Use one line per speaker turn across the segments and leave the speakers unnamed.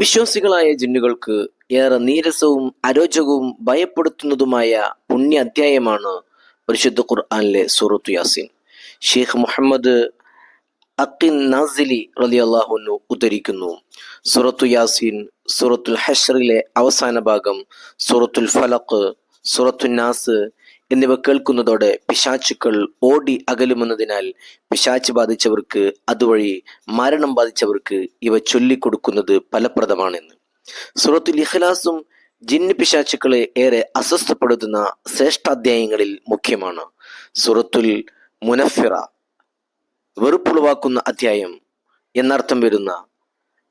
അവിശ്വാസികളായ ജിന്നുകൾക്ക് ഏറെ നീരസവും അരോചകവും ഭയപ്പെടുത്തുന്നതുമായ പുണ്യ അധ്യായമാണ് പരിശുദ്ധ ഖുർആാനിലെ സൂറത്തു യാസിൻ. ഷെയ്ഖ് മുഹമ്മദ് അക്കിൻ നാസിലി റലി അള്ളാഹുനു ഉദ്ധരിക്കുന്നു. സൂറത്തു യാസിൻ സൂറത്തുൽ ഹഷറിലെ അവസാന ഭാഗം സൂറത്തുൽ ഫലഖ് സൂറത്തുൽ നാസ് എന്നിവ കേൾക്കുന്നതോടെ പിശാച്ചുക്കൾ ഓടി അകലുമെന്നതിനാൽ പിശാച്ച് ബാധിച്ചവർക്ക് അതുവഴി മരണം ബാധിച്ചവർക്ക് ഇവ ചൊല്ലിക്കൊടുക്കുന്നത് ഫലപ്രദമാണെന്ന്. സൂറത്തുൽ ഇഖ്ലാസും ജിന്ന് പിശാച്ചുക്കളെ ഏറെ അസ്വസ്ഥപ്പെടുത്തുന്ന ശ്രേഷ്ഠാധ്യായങ്ങളിൽ മുഖ്യമാണ്. സൂറത്തുൽ മുനഫിറ വെറുപ്പുളവാക്കുന്ന അധ്യായം എന്നർത്ഥം വരുന്ന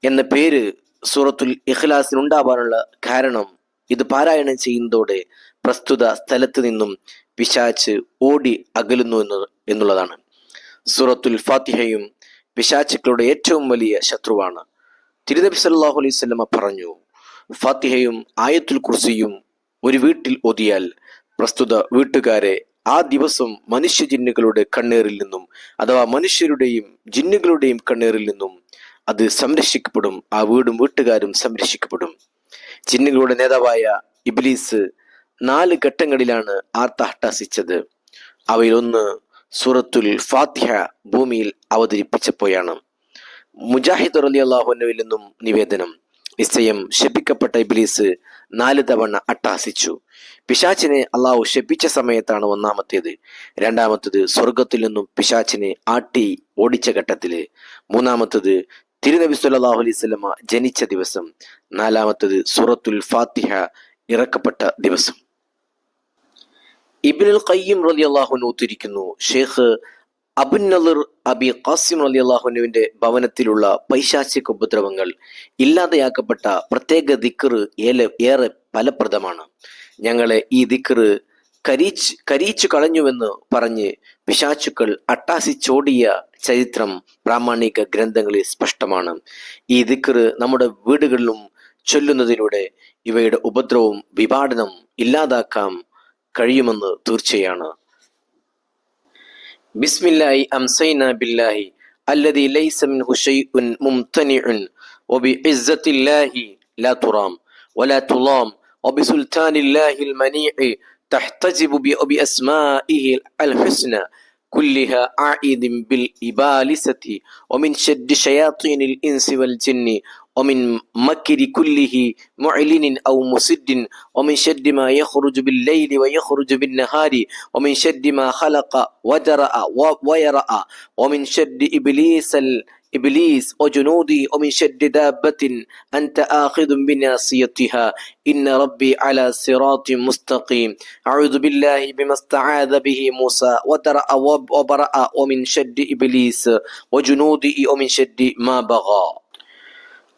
എന്ന പേര് സൂറത്തുൽ ഇഖ്ലാസിനുണ്ടാവാനുള്ള കാരണം ഇത് പാരായണം ചെയ്യുന്നതോടെ പ്രസ്തുത സ്ഥലത്ത് നിന്നും പിശാച്ച് ഓടി അകലുന്നു എന്ന് എന്നുള്ളതാണ്. സൂറത്തുൽ ഫാത്തിഹയും പിശാച്ചുക്കളുടെ ഏറ്റവും വലിയ ശത്രുവാണ്. തിരുനബി സല്ലാഹു അലൈഹി വസല്ലമ പറഞ്ഞു ഫാത്തിഹയും ആയത്തുൽ കുർസിയും ഒരു വീട്ടിൽ ഒതിയാൽ പ്രസ്തുത വീട്ടുകാരെ ആ ദിവസം മനുഷ്യ ജിന്നുകളുടെ കണ്ണേറിൽ നിന്നും അഥവാ മനുഷ്യരുടെയും ജിന്നുകളുടെയും കണ്ണേറിൽ നിന്നും അത് സംരക്ഷിക്കപ്പെടും. ആ വീടും വീട്ടുകാരും സംരക്ഷിക്കപ്പെടും. ജിന്നുകളുടെ നേതാവായ ഇബ്ലീസ് നാല് ഘട്ടങ്ങളിലാണ് ആർത്തഹട്ടാസിച്ചത് അവയിലൊന്ന് സൂറത്തുൽ ഫാത്തിഹ ഭൂമിയിൽ അവതരിപ്പിച്ചപ്പോഴാണ്. മുജാഹിദ് അലി അള്ളാഹുനുവിൽ നിന്നും നിവേദനം. നിശ്ചയം ശപിക്കപ്പെട്ട ഇബ്ലീസ് നാല് തവണ അട്ടാസിച്ചു പിശാച്ചിനെ അള്ളാഹു ശപിച്ച സമയത്താണ് ഒന്നാമത്തേത്. രണ്ടാമത്തേത് സ്വർഗത്തിൽ നിന്നും പിശാച്ചിനെ ആട്ടി ഓടിച്ച ഘട്ടത്തിൽ. മൂന്നാമത്തേത് തിരുനബി സുല്ലാഹു അലൈഹി വസല്ലമ ജനിച്ച ദിവസം. നാലാമത്തത് സൂറത്തുൽ ഫാത്തിഹ ഇറക്കപ്പെട്ട ദിവസം. ഇബ്നുൽ ഖയ്യിം റലി അൻഹു ഉത്തിരിക്കുന്നു ഷേഖ് അബുൻ അബി ഖാസിം അലി അള്ളാഹുനുവിന്റെ ഭവനത്തിലുള്ള പൈശാചിക ഉപദ്രവങ്ങൾ ഇല്ലാതെയാക്കപ്പെട്ട പ്രത്യേക ദിക്കർ ഏറെ ഏറെ ഫലപ്രദമാണ്. ഞങ്ങളെ ഈ ദിക്കർ കരീച്ച് കരീച്ചു കളഞ്ഞുവെന്ന് പറഞ്ഞ് പിശാചുക്കൾ അട്ടാസിച്ചോടിയ ചരിത്രം പ്രാമാണിക ഗ്രന്ഥങ്ങളിൽ സ്പഷ്ടമാണ്. ഈ ദിക്കർ നമ്മുടെ വീടുകളിലും ചൊല്ലുന്നതിലൂടെ ഇവയുടെ ഉപദ്രവവും വിപാടനം ഇല്ലാതാക്കാം കഴിയുമെന്ന് തീർച്ചയാണ് ബിസ്മില്ലാഹി അംസൈന ബില്ലാഹി الذي ليس منه شيء ممتنع وبعزة الله لا ترام ولا تلام وبسلطان الله المنيع تحتجب بأسمائه الحسنى كلها عائد بالإبالسة ومن شد شياطين الإنس والجن ومن مكر كله معلن أو مسد ومن شد ما يخرج بالليل ويخرج بالنهار ومن شد ما خلق ودرأ ويرأ ومن شد إبليس إبليس وجنوده ومن شد دابة أنت آخذ بناصيتها. إن ربي على صراط مستقيم. أعوذ بالله بما استعاذ به موسى ودرأ وبرأ ومن شد إبليس وجنوده ومن شد ما بغى.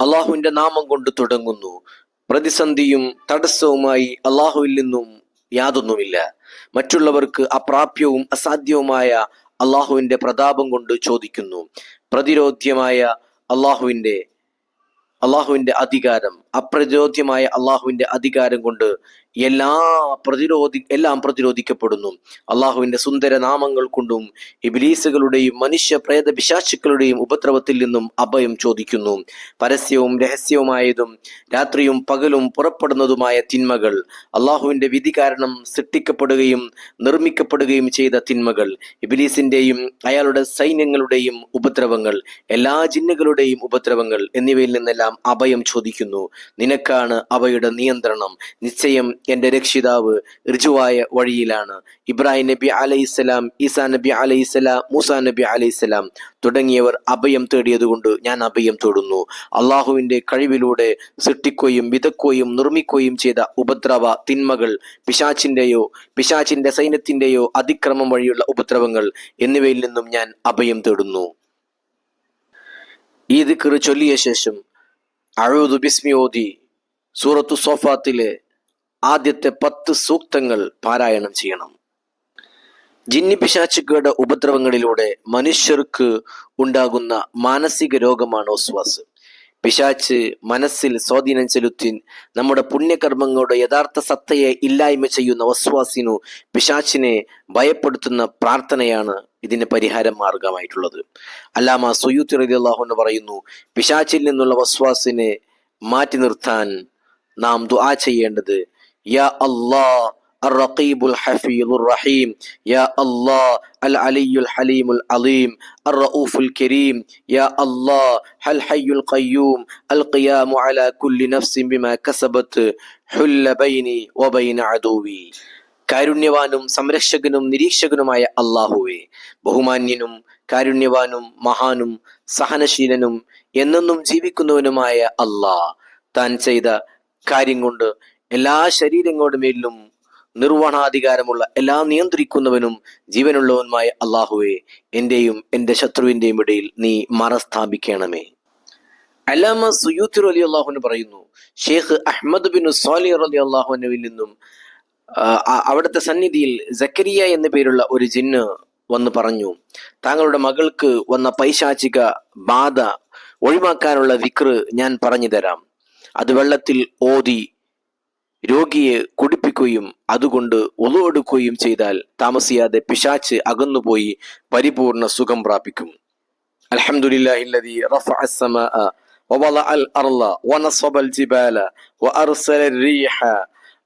അള്ളാഹുവിന്റെ നാമം കൊണ്ട് തുടങ്ങുന്നു. പ്രതിസന്ധിയും തടസ്സവുമായി അള്ളാഹുവിൽ നിന്നും യാതൊന്നുമില്ല. മറ്റുള്ളവർക്ക് അപ്രാപ്യവും അസാധ്യവുമായ അള്ളാഹുവിന്റെ പ്രതാപം കൊണ്ട് ചോദിക്കുന്നു. പ്രതിരോധ്യമായ അള്ളാഹുവിന്റെ അള്ളാഹുവിന്റെ അധികാരം അപ്രതിരോധ്യമായ അള്ളാഹുവിന്റെ അധികാരം കൊണ്ട് എല്ലാ പ്രതിരോധി എല്ലാം പ്രതിരോധിക്കപ്പെടുന്നു. അള്ളാഹുവിന്റെ സുന്ദര നാമങ്ങൾ കൊണ്ടും ഇബിലീസുകളുടെയും മനുഷ്യ പ്രേത പിശാശുക്കളുടെയും ഉപദ്രവത്തിൽ നിന്നും അഭയം ചോദിക്കുന്നു. പരസ്യവും രഹസ്യവുമായതും രാത്രിയും പകലും പുറപ്പെടുന്നതുമായ തിന്മകൾ അള്ളാഹുവിന്റെ വിധി കാരണം സൃഷ്ടിക്കപ്പെടുകയും നിർമ്മിക്കപ്പെടുകയും ചെയ്ത തിന്മകൾ ഇബിലീസിന്റെയും അയാളുടെ സൈന്യങ്ങളുടെയും ഉപദ്രവങ്ങൾ എല്ലാ ജിന്നുകളുടെയും ഉപദ്രവങ്ങൾ എന്നിവയിൽ നിന്നെല്ലാം അഭയം ചോദിക്കുന്നു. നിനക്കാണ് അവയുടെ നിയന്ത്രണം. നിശ്ചയം എന്റെ രക്ഷിതാവ് ഋജുവായ വഴിയിലാണ്. ഇബ്രാഹിം നബി അലൈഹിസ്സലാം ഈസാ നബി അലൈഹിസ്സലാം മൂസാ നബി അലൈഹിസ്സലാം തുടങ്ങിയവർ അഭയം തേടിയതുകൊണ്ട് ഞാൻ അഭയം തേടുന്നു. അള്ളാഹുവിന്റെ കഴിവിലൂടെ സൃഷ്ടിക്കുകയും വിതക്കുകയും നിർമ്മിക്കുകയും ചെയ്ത ഉപദ്രവ തിന്മകൾ പിശാച്ചിന്റെയോ പിശാച്ചിന്റെ സൈന്യത്തിന്റെയോ അതിക്രമം വഴിയുള്ള ഉപദ്രവങ്ങൾ എന്നിവയിൽ നിന്നും ഞാൻ അഭയം തേടുന്നു. ഈ ദിക്കറ് ചൊല്ലിയ ശേഷം അഴുതു ബിസ്മി ഓതി സൂറത്തു സോഫാത്തിലെ ആദ്യത്തെ പത്ത് സൂക്തങ്ങൾ പാരായണം ചെയ്യണം. ജിന്നി പിശാച്ചുക്കളുടെ ഉപദ്രവങ്ങളിലൂടെ മനുഷ്യർക്ക് ഉണ്ടാകുന്ന മാനസിക രോഗമാണ് ഒസ്വാസ് പിശാച്ച് മനസ്സിൽ സ്വാധീനം ചെലുത്തി നമ്മുടെ പുണ്യകർമ്മങ്ങളുടെ യഥാർത്ഥ സത്തയെ ഇല്ലായ്മ ചെയ്യുന്ന വസ്വാസിനു പിശാച്ചിനെ ഭയപ്പെടുത്തുന്ന പ്രാർത്ഥനയാണ് ഇതിന് പരിഹാരം മാർഗമായിട്ടുള്ളത് അല്ലാമ സുയൂത്തി റലി അള്ളാഹു എന്ന് പറയുന്നു പിശാച്ചിൽ നിന്നുള്ള വസ്വാസിനെ മാറ്റി നിർത്താൻ നാം ദുആ ചെയ്യേണ്ടത് യാ അല്ലാ الرقيب الحفيظ الرحيم يا الله العلي الحليم العظيم الرؤوف الكريم يا الله الحي القيوم القيام على كل نفس بما كسبت حل بيني وبين عدوي കാരുണ്യവാനും സംരക്ഷകനും നിരീക്ഷകനുമായ അള്ളാഹുവെ ബഹുമാന്യനും കാരുണ്യവാനും മഹാനും സഹനശീലനും എന്നെന്നും ജീവിക്കുന്നവനുമായ അള്ളാഹ് താൻ ചെയ്ത കാര്യം കൊണ്ട് എല്ലാ ശരീരങ്ങളുടെ മേലിലും നിർവഹണാധികാരമുള്ള എല്ലാ നിയന്ത്രിക്കുന്നവനും ജീവനുള്ളവനുമായ അള്ളാഹുവെ എന്റെയും എന്റെ ശത്രുവിന്റെയും ഇടയിൽ നീ മറ സ്ഥാപിക്കണമേ അലാമ സുയൂത്തിർ അലി അള്ളാഹുന് പറയുന്നു Sheikh Ahmad bin Swali Ali അള്ളാഹുനുവിൽ നിന്നും അവിടുത്തെ സന്നിധിയിൽ സക്കരിയ എന്ന പേരുള്ള ഒരു ജിന്ന് വന്ന് പറഞ്ഞു താങ്കളുടെ മകൾക്ക് വന്ന പൈശാചിക ബാധ ഒഴിവാക്കാനുള്ള വിക്റ് ഞാൻ പറഞ്ഞു തരാം അത് വെള്ളത്തിൽ ഓതി രോഗിയെ കുടിപ്പിക്കുകയും അതുകൊണ്ട് ഒളുവെടുക്കുകയും ചെയ്താൽ താമസിയാതെ പിശാച്ച് അകന്നുപോയി പരിപൂർണ സുഖം പ്രാപിക്കും الحمد لله الذي رفع السماء ووضع الأرض ونصب الجبال وأرسل الريح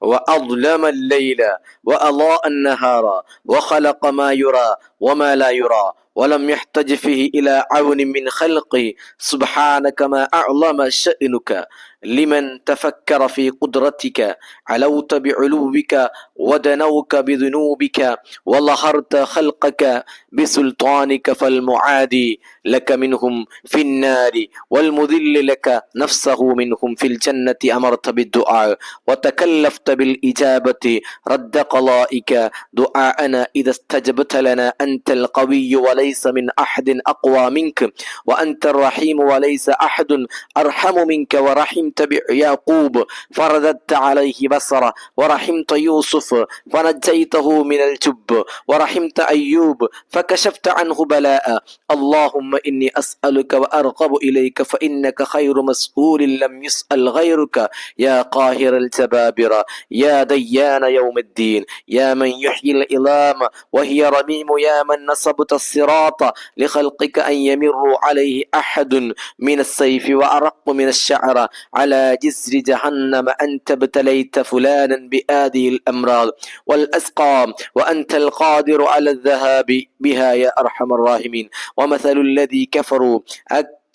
وأظلم الليل وأضاء النهار وخلق ما يرى وما لا يرى ولم يحتج فيه إلى عون من خلقه. سبحانك ما أعظم شأنك. لمن تفكر في قدرتك علوت بعلوك ودنوك بذنوبك وظهرت خلقك بسلطانك فالمعادي لك منهم في النار والمذل لك نفسه منهم في الجنة أمرت بالدعاء وتكلفت بالإجابة رد قضائك دعاءنا إذا استجبت لنا أنت القوي وليس من أحد أقوى منك وأنت الرحيم وليس أحد أرحم منك ورحمت بيعقوب فرددت عليه بصره ورحمت يوسف فنجيته من الجب ورحمت أيوب فكشفت عنه بلاء. اللهم إني أسألك وأرغب إليك فإنك خير مسؤول لم يسأل غيرك. يا قاهر الجبابرة يا ديان يوم الدين يا من يحيي العظام وهي رميم يا من نصبت الصراط. لخلقك أن يمروا عليه أحد من السيف وأرق من الشعر. على جسر جهنم أنت ابتليت فلانا بهذه الأمراض والأسقام وأنت القادر على الذهاب بها يا أرحم الراحمين. ومثل الذي كفروا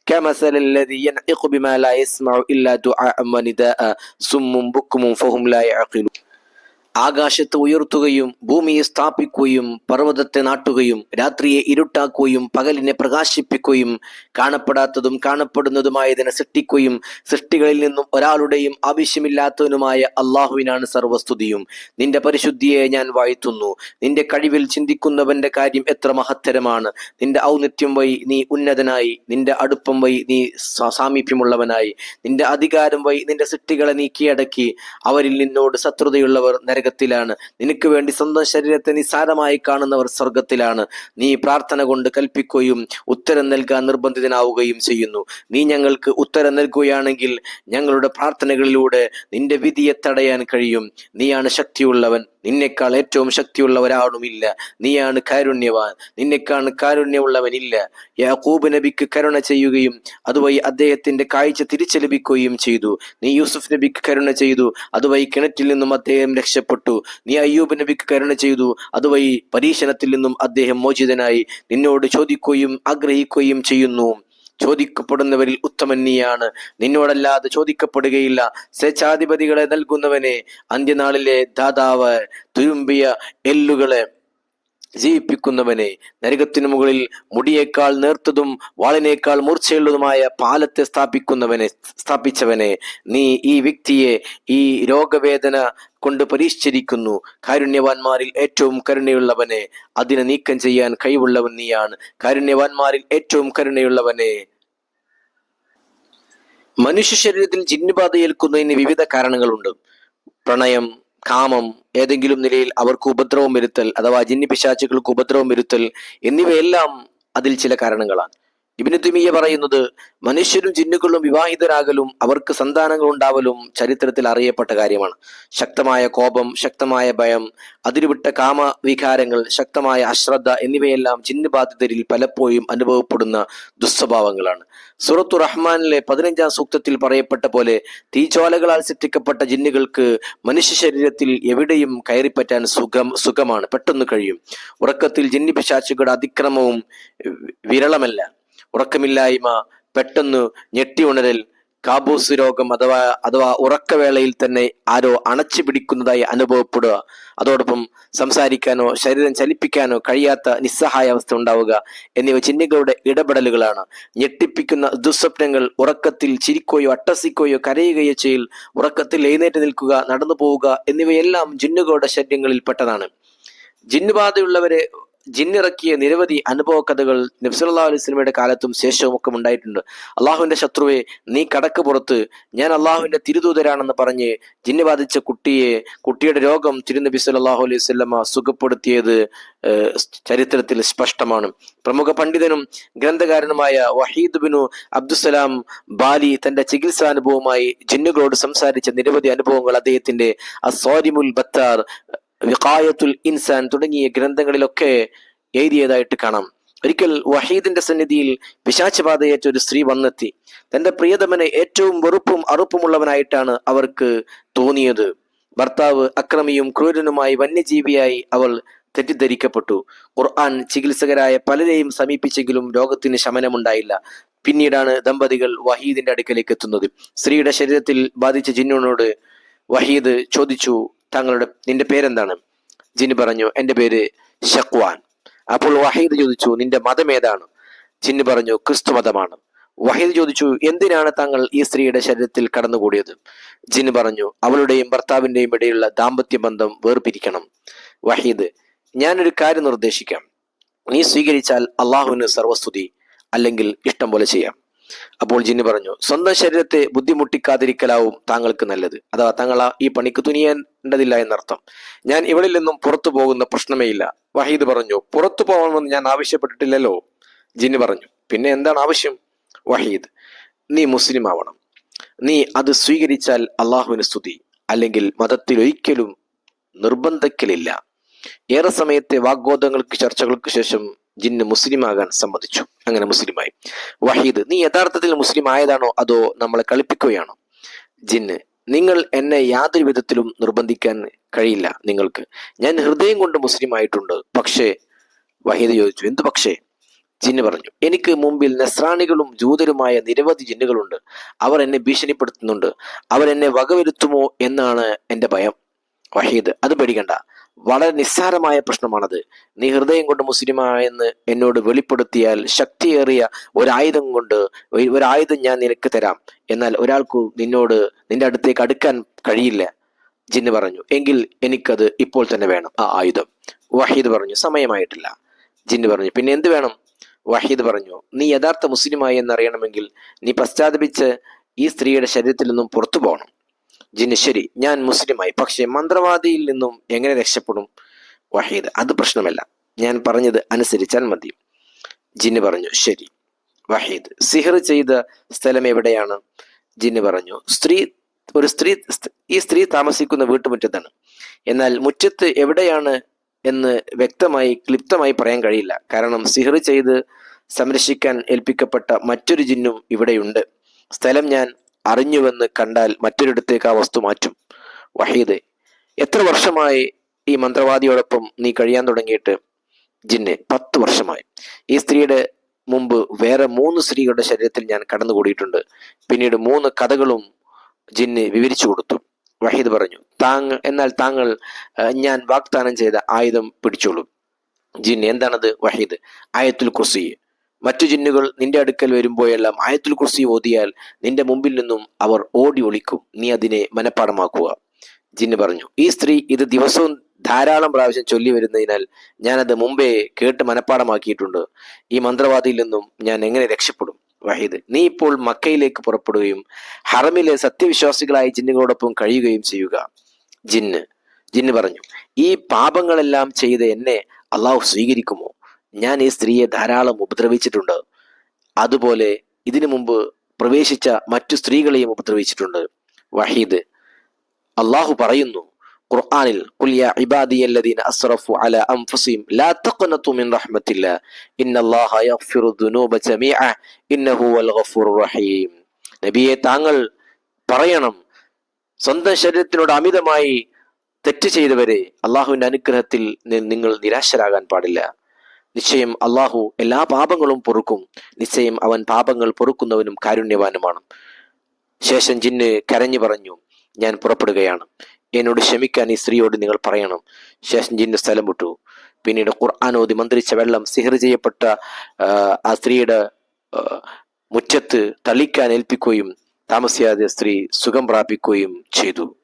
كمثل الذي ينعق بما لا يسمع إلا دعاء ونداء سم بكم فهم لا يعقلون. ആകാശത്ത് ഉയർത്തുകയും ഭൂമിയെ സ്ഥാപിക്കുകയും പർവതത്തെ നാട്ടുകയും രാത്രിയെ ഇരുട്ടാക്കുകയും പകലിനെ പ്രകാശിപ്പിക്കുകയും കാണപ്പെടാത്തതും കാണപ്പെടുന്നതുമായതിനെ സൃഷ്ടിക്കുകയും സൃഷ്ടികളിൽ നിന്നും ഒരാളുടെയും ആവശ്യമില്ലാത്തവനുമായ അള്ളാഹുവിനാണ് സർവസ്തുതിയും. നിന്റെ പരിശുദ്ധിയെ ഞാൻ വാഴ്ത്തുന്നു. നിന്റെ കഴിവിൽ ചിന്തിക്കുന്നവന്റെ കാര്യം എത്ര മഹത്തരമാണ്. നിന്റെ ഔന്നിത്യം വഴി നീ ഉന്നതനായി. നിന്റെ അടുപ്പം വഴി നീ സാമീപ്യമുള്ളവനായി. നിന്റെ അധികാരം വഴി നിന്റെ സൃഷ്ടികളെ നീ അവരിൽ നിന്നോട് ശത്രുതയുള്ളവർ നരകത്തിലാണ് നിനക്ക് വേണ്ടി സ്വന്തം ശരീരത്തെ നിസാരമായി കാണുന്നവർ സ്വർഗത്തിലാണ്. നീ പ്രാർത്ഥന കൊണ്ട് കൽപ്പിക്കുകയും ഉത്തരം നൽകാൻ നിർബന്ധിതനാവുകയും ചെയ്യുന്നു. നീ ഞങ്ങൾക്ക് ഉത്തരം നൽകുകയാണെങ്കിൽ ഞങ്ങളുടെ പ്രാർത്ഥനകളിലൂടെ നിന്റെ വിധിയെ തടയാൻ കഴിയും. നീയാണ് ശക്തിയുള്ളവൻ. നിന്നെക്കാൾ ഏറ്റവും ശക്തിയുള്ള ഒരാളുമില്ല നീയാണ് കാരുണ്യവാൻ. നിന്നെക്കാൾ കാരുണ്യമുള്ളവനില്ല. യാക്കൂബ് നബിക്ക് കരുണ ചെയ്യുകയും അതുവഴി അദ്ദേഹത്തിന്റെ കാഴ്ച തിരിച്ചു ലഭിക്കുകയും ചെയ്തു. നീ യൂസുഫ് നബിക്ക് കരുണ ചെയ്തു. അതുവഴി കിണറ്റിൽ നിന്നും അദ്ദേഹം രക്ഷപ്പെട്ടു. നീ അയ്യൂബ് നബിക്ക് കരുണ ചെയ്തു. അതുവഴി പരീക്ഷണത്തിൽ നിന്നും അദ്ദേഹം മോചിതനായി നിന്നോട് ചോദിക്കുകയും ആഗ്രഹിക്കുകയും ചെയ്യുന്നു. ചോദിക്കപ്പെടുന്നവരിൽ ഉത്തമൻ നീയാണ്. നിന്നോടല്ലാതെ ചോദിക്കപ്പെടുകയില്ല. സ്വേച്ഛാധിപതികളെ നൽകുന്നവനെ അന്ത്യനാളിലെ ദാതാവ് തുരുമ്പിയ എല്ലുകളെ. ജീവിപ്പിക്കുന്നവനെ. നരകത്തിനു മുകളിൽ മുടിയേക്കാൾ നേർത്തതും വാളിനേക്കാൾ മൂർച്ചയുള്ളതുമായ പാലത്തെ സ്ഥാപിക്കുന്നവനെ സ്ഥാപിച്ചവനെ. നീ ഈ വ്യക്തിയെ ഈ രോഗവേദന കൊണ്ട് പരീക്ഷിച്ചിരിക്കുന്നു. കാരുണ്യവാന്മാരിൽ ഏറ്റവും കരുണയുള്ളവനെ. അതിനെ നീക്കം ചെയ്യാൻ കഴിവുള്ളവൻ നീയാണ്. കാരുണ്യവാന്മാരിൽ ഏറ്റവും കരുണയുള്ളവനെ. മനുഷ്യ ശരീരത്തിൽ ജിന്നുബാധ ഏൽക്കുന്നതിന് വിവിധ കാരണങ്ങളുണ്ട്. പ്രണയം കാമം ഏതെങ്കിലും നിലയിൽ അവർക്ക് ഉപദ്രവം വരുത്തൽ അഥവാ ജിന്നി പിശാചുകൾക്ക് ഉപദ്രവം വരുത്തൽ എന്നിവയെല്ലാം അതിൽ ചില കാരണങ്ങളാണ്. ഇബിന് തുമിയ പറയുന്നത് മനുഷ്യരും ജിന്നുകളും വിവാഹിതരാകലും അവർക്ക് സന്താനങ്ങൾ ഉണ്ടാവലും ചരിത്രത്തിൽ അറിയപ്പെട്ട കാര്യമാണ്. ശക്തമായ കോപം ശക്തമായ ഭയം അതിരുവിട്ട കാമ വികാരങ്ങൾ ശക്തമായ അശ്രദ്ധ എന്നിവയെല്ലാം ജിന്ന് ബാധിതരിൽ പലപ്പോഴും അനുഭവപ്പെടുന്ന ദുസ്വഭാവങ്ങളാണ്. സുറത്തു റഹ്മാനിലെ പതിനഞ്ചാം സൂക്തത്തിൽ പറയപ്പെട്ട പോലെ തീജ്വാലകളാൽ സൃഷ്ടിക്കപ്പെട്ട ജിന്നുകൾക്ക് മനുഷ്യ ശരീരത്തിൽ എവിടെയും കയറിപ്പറ്റാൻ സുഖം സുഖമാണ്. പെട്ടെന്ന് കഴിയും. ഉറക്കത്തിൽ ജിന്നി പിശാച്ചുകളുടെ അതിക്രമവും വിരളമല്ല. ഉറക്കമില്ലായ്മ പെട്ടെന്ന് ഞെട്ടി ഉണരൽ കാബൂസ് രോഗം അഥവാ അഥവാ ഉറക്കവേളയിൽ തന്നെ ആരോ അണച്ചു പിടിക്കുന്നതായി അനുഭവപ്പെടുക. അതോടൊപ്പം സംസാരിക്കാനോ ശരീരം ചലിപ്പിക്കാനോ കഴിയാത്ത നിസ്സഹായ അവസ്ഥ ഉണ്ടാവുക എന്നിവ ചിഹ്നങ്ങളുടെ ഇടപെടലുകളാണ്. ഞെട്ടിപ്പിക്കുന്ന ദുസ്വപ്നങ്ങൾ ഉറക്കത്തിൽ ചിരിക്കുകയോ അട്ടസിക്കുകയോ കരയുകയോ ചെയ്യൽ ഉറക്കത്തിൽ എഴുന്നേറ്റ് നിൽക്കുക നടന്നു പോവുക എന്നിവയെല്ലാം ജിന്നുകളുടെ ശല്യങ്ങളിൽ പെട്ടതാണ്. ജിന്നുബാധയുള്ളവരെ ജിന്നിറക്കിയ നിരവധി അനുഭവ കഥകൾ നബ്സല്ലാ അലൈഹി സ്വലമയുടെ കാലത്തും ശേഷവും ഒക്കെ ഉണ്ടായിട്ടുണ്ട്. അള്ളാഹുവിന്റെ ശത്രുവെ നീ കടക്ക് പുറത്ത് ഞാൻ അള്ളാഹുവിന്റെ തിരുദൂതരാണെന്ന് പറഞ്ഞ് ജിന്ന് ബാധിച്ച കുട്ടിയെ കുട്ടിയുടെ രോഗം തിരുനബി സല്ലാഹു അലൈഹി സ്വല്ലമ്മ സുഖപ്പെടുത്തിയത് ചരിത്രത്തിൽ സ്പഷ്ടമാണ്. പ്രമുഖ പണ്ഡിതനും ഗ്രന്ഥകാരനുമായ വഹീദ് ബിനു അബ്ദുസലാം ബാലി തന്റെ ചികിത്സാനുഭവമായി ജിന്നുകളോട് സംസാരിച്ച നിരവധി അനുഭവങ്ങൾ അദ്ദേഹത്തിന്റെ അസോരിമുൽ ബത്താർ വിഖായത്തുൽ ഇൻസാൻ തുടങ്ങിയ ഗ്രന്ഥങ്ങളിലൊക്കെ എഴുതിയതായിട്ട് കാണാം. ഒരിക്കൽ വഹീദിന്റെ സന്നിധിയിൽ പിശാചബാധയേറ്റ ഒരു സ്ത്രീ വന്നെത്തി. തന്റെ പ്രിയതമനെ ഏറ്റവും വെറുപ്പും അറുപ്പുമുള്ളവനായിട്ടാണ് അവർക്ക് തോന്നിയത്. ഭർത്താവ് അക്രമിയും ക്രൂരനുമായി വന്യജീവിയായി അവൾ തെറ്റിദ്ധരിക്കപ്പെട്ടു. ഖുർആൻ ചികിത്സകരായ പലരെയും സമീപിച്ചെങ്കിലും രോഗത്തിന് ശമനമുണ്ടായില്ല. പിന്നീടാണ് ദമ്പതികൾ വഹീദിന്റെ അടുക്കലേക്ക് എത്തുന്നത്. സ്ത്രീയുടെ ശരീരത്തിൽ ബാധിച്ച ജിന്നുവിനോട് വഹീദ് ചോദിച്ചു താങ്കളുടെ നിന്റെ പേരെന്താണ്? ജിന്ന് പറഞ്ഞു എന്റെ പേര് ഷക്വാൻ അപ്പോൾ വഹീദ് ചോദിച്ചു നിന്റെ മതം ഏതാണ്? ജിന്ന് പറഞ്ഞു ക്രിസ്തു മതമാണ്. വഹീദ് ചോദിച്ചു എന്തിനാണ് താങ്കൾ ഈ സ്ത്രീയുടെ ശരീരത്തിൽ കടന്നുകൂടിയത്? ജിന്ന് പറഞ്ഞു അവളുടെയും ഭർത്താവിന്റെയും ഇടയിലുള്ള ദാമ്പത്യ ബന്ധം വേർപിരിക്കണം. വഹീദ് ഞാനൊരു കാര്യം നിർദ്ദേശിക്കാം. നീ സ്വീകരിച്ചാൽ അള്ളാഹുവിന് സർവസ്തുതി അല്ലെങ്കിൽ ഇഷ്ടം പോലെ ചെയ്യാം. അപ്പോൾ ജിന്ന് പറഞ്ഞു സ്വന്തം ശരീരത്തെ ബുദ്ധിമുട്ടിക്കാതിരിക്കലാവും താങ്കൾക്ക് നല്ലത്. അഥവാ താങ്കൾ ഈ പണിക്ക് തുനിയേണ്ടതില്ല എന്നർത്ഥം. ഞാൻ ഇവളിൽ നിന്നും പുറത്തു പോകുന്ന പ്രശ്നമേ ഇല്ല വഹീദ് പറഞ്ഞു പുറത്തു പോകണമെന്ന് ഞാൻ ആവശ്യപ്പെട്ടിട്ടില്ലല്ലോ. ജിന്ന് പറഞ്ഞു പിന്നെ എന്താണ് ആവശ്യം? വഹീദ് നീ മുസ്ലിം ആവണം. നീ അത് സ്വീകരിച്ചാൽ അള്ളാഹുവിന് സ്തുതി. അല്ലെങ്കിൽ മതത്തിൽ ഒരിക്കലും നിർബന്ധക്കലില്ല. ഏറെ സമയത്തെ വാഗ്വാദങ്ങൾക്ക് ചർച്ചകൾക്ക് ശേഷം ജിന്ന് മുസ്ലിം ആകാൻ സമ്മതിച്ചു. അങ്ങനെ മുസ്ലിമായി. വഹീദ് നീ യഥാർത്ഥത്തിൽ മുസ്ലിം ആയതാണോ അതോ നമ്മളെ കളിപ്പിക്കുകയാണോ? ജിന്ന് നിങ്ങൾ എന്നെ യാതൊരു വിധത്തിലും നിർബന്ധിക്കാൻ കഴിയില്ല നിങ്ങൾക്ക്. ഞാൻ ഹൃദയം കൊണ്ട് മുസ്ലിം ആയിട്ടുണ്ട് പക്ഷേ വഹീദ് ചോദിച്ചു എന്തു പക്ഷേ? ജിന്ന് പറഞ്ഞു എനിക്ക് മുമ്പിൽ നസ്രാണികളും ജൂതരുമായ നിരവധി ജിന്നുകളുണ്ട്. അവർ എന്നെ ഭീഷണിപ്പെടുത്തുന്നുണ്ട്. അവർ എന്നെ വകവരുത്തുമോ എന്നാണ് എന്റെ ഭയം. വഹീദ് അത് പേടിക്കണ്ട. വളരെ നിസ്സാരമായ പ്രശ്നമാണത്. നീ ഹൃദയം കൊണ്ട് മുസ്ലിമായെന്ന് എന്നോട് വെളിപ്പെടുത്തിയാൽ ശക്തിയേറിയ ഒരായുധം കൊണ്ട് ഒരു- ഒരായുധം ഞാൻ നിനക്ക് തരാം. എന്നാൽ ഒരാൾക്ക് നിന്നോട് നിന്റെ അടുത്തേക്ക് അടുക്കാൻ കഴിയില്ല. ജിന്ന് പറഞ്ഞു എങ്കിൽ എനിക്കത് ഇപ്പോൾ തന്നെ വേണം. ആ ആയുധം. വഹീദ് പറഞ്ഞു സമയമായിട്ടില്ല. ജിന്ന് പറഞ്ഞു പിന്നെ എന്ത് വേണം? വഹീദ് പറഞ്ഞു നീ യഥാർത്ഥ മുസ്ലിമായി എന്നറിയണമെങ്കിൽ നീ പശ്ചാത്തപിച്ച് ഈ സ്ത്രീയുടെ ശരീരത്തിൽ നിന്നും പുറത്തു പോകണം. ജിന്ന് ശരി ഞാൻ മുസ്ലിമായി. പക്ഷെ മന്ത്രവാദിയിൽ നിന്നും എങ്ങനെ രക്ഷപ്പെടും? വഹീദ് അത് പ്രശ്നമല്ല. ഞാൻ പറഞ്ഞത് അനുസരിച്ചാൽ മതി. ജിന് പറഞ്ഞു ശരി. വഹീദ് സിഹർ ചെയ്ത സ്ഥലം എവിടെയാണ്? ജിന് പറഞ്ഞു സ്ത്രീ ഒരു സ്ത്രീ ഈ സ്ത്രീ താമസിക്കുന്ന വീട്ടുമുറ്റത്താണ്. എന്നാൽ മുറ്റത്ത് എവിടെയാണ്? എന്ന് വ്യക്തമായി ക്ലിപ്തമായി പറയാൻ കഴിയില്ല. കാരണം സിഹർ ചെയ്ത് സംരക്ഷിക്കാൻ ഏൽപ്പിക്കപ്പെട്ട മറ്റൊരു ജിന്നും ഇവിടെയുണ്ട്. സ്ഥലം ഞാൻ അറിഞ്ഞുവെന്ന് കണ്ടാൽ മറ്റൊരിടത്തേക്ക് ആ വസ്തു മാറ്റും. വഹീദ് എത്ര വർഷമായി ഈ മന്ത്രവാദിയോടൊപ്പം നീ കഴിയാൻ തുടങ്ങിയിട്ട്? ജിന്ന് പത്ത് വർഷമായി. ഈ സ്ത്രീയുടെ മുമ്പ് വേറെ മൂന്ന് സ്ത്രീകളുടെ ശരീരത്തിൽ ഞാൻ കടന്നുകൂടിയിട്ടുണ്ട്. പിന്നീട് മൂന്ന് കഥകളും ജിന്ന് വിവരിച്ചു കൊടുത്തു. വഹീദ് പറഞ്ഞു താങ്കൾ എന്നാൽ താങ്കൾ ഞാൻ വാഗ്ദാനം ചെയ്ത ആയുധം പിടിച്ചോളൂ. ജിന്ന് എന്താണത് വഹീദ്? ആയത്തുൽ കുർസി. മറ്റു ജിന്നുകൾ നിന്റെ അടുക്കൽ വരുമ്പോഴെല്ലാം ആയത്തുൽ കുർസി ഓതിയാൽ നിന്റെ മുമ്പിൽ നിന്നും അവർ ഓടി ഒളിക്കും. നീ അതിനെ മനഃപ്പാടമാക്കുക. ജിന്ന് പറഞ്ഞു ഈ സ്ത്രീ ഇത് ദിവസവും ധാരാളം പ്രാവശ്യം ചൊല്ലി വരുന്നതിനാൽ ഞാനത് മുമ്പേ കേട്ട് മനഃപ്പാടമാക്കിയിട്ടുണ്ട്. ഈ മന്ത്രവാദിയിൽ നിന്നും ഞാൻ എങ്ങനെ രക്ഷപ്പെടും? വഹീദ് നീ ഇപ്പോൾ മക്കയിലേക്ക് പുറപ്പെടുകയും ഹറമിലെ സത്യവിശ്വാസികളായ ജിന്നുകളോടൊപ്പം കഴിയുകയും ചെയ്യുക. ജിന്ന് ജിന്ന് പറഞ്ഞു ഈ പാപങ്ങളെല്ലാം ചെയ്ത് എന്നെ അള്ളാഹു സ്വീകരിക്കുമോ? ഞാൻ ഈ സ്ത്രീയെ ധാരാളം ഉപദ്രവിച്ചിട്ടുണ്ട്. അതുപോലെ ഇതിനു മുമ്പ് പ്രവേശിച്ച മറ്റു സ്ത്രീകളെയും ഉപദ്രവിച്ചിട്ടുണ്ട്. വഹീദ്. അള്ളാഹു പറയുന്നു ഖുർആനിൽ ഖുൽ യാ ഇബാദിയല്ലദീന അസ്റഫു അലാ അൻഫുസിഹിം ലാ തഖ്നതു മിൻ റഹ്മത്തില്ല. ഇന്നല്ലാഹ യഗ്ഫിറു ദുനൂബ ജമീഅ. ഇന്നഹു വൽ ഗഫൂറുർ റഹീം. നബിയെ താങ്കൾ പറയണം സ്വന്തം ശരീരത്തിനോട് അമിതമായി തെറ്റ് ചെയ്തവരെ അള്ളാഹുവിന്റെ അനുഗ്രഹത്തിൽ നിങ്ങൾ നിരാശരാകാൻ പാടില്ല. നിശ്ചയം അള്ളാഹു എല്ലാ പാപങ്ങളും പൊറുക്കും. നിശ്ചയം അവൻ പാപങ്ങൾ പൊറുക്കുന്നവനും കാരുണ്യവാനുമാണ്. ശേഷം ജിന്ന് കരഞ്ഞു പറഞ്ഞു ഞാൻ പുറപ്പെടുകയാണ്. എന്നോട് ക്ഷമിക്കാൻ ഈ സ്ത്രീയോട് നിങ്ങൾ പറയണം. ശേഷം ജിന്ന് സ്ഥലം വിട്ടു. പിന്നീട് ഖുർആാനോദി മന്ത്രിച്ച വെള്ളം സിഹർ ചെയ്യപ്പെട്ട ആ, ആ സ്ത്രീയുടെ മുറ്റത്ത് തളിക്കാൻ ഏൽപ്പിക്കുകയും താമസിയാതെ സ്ത്രീ സുഖം പ്രാപിക്കുകയും ചെയ്തു.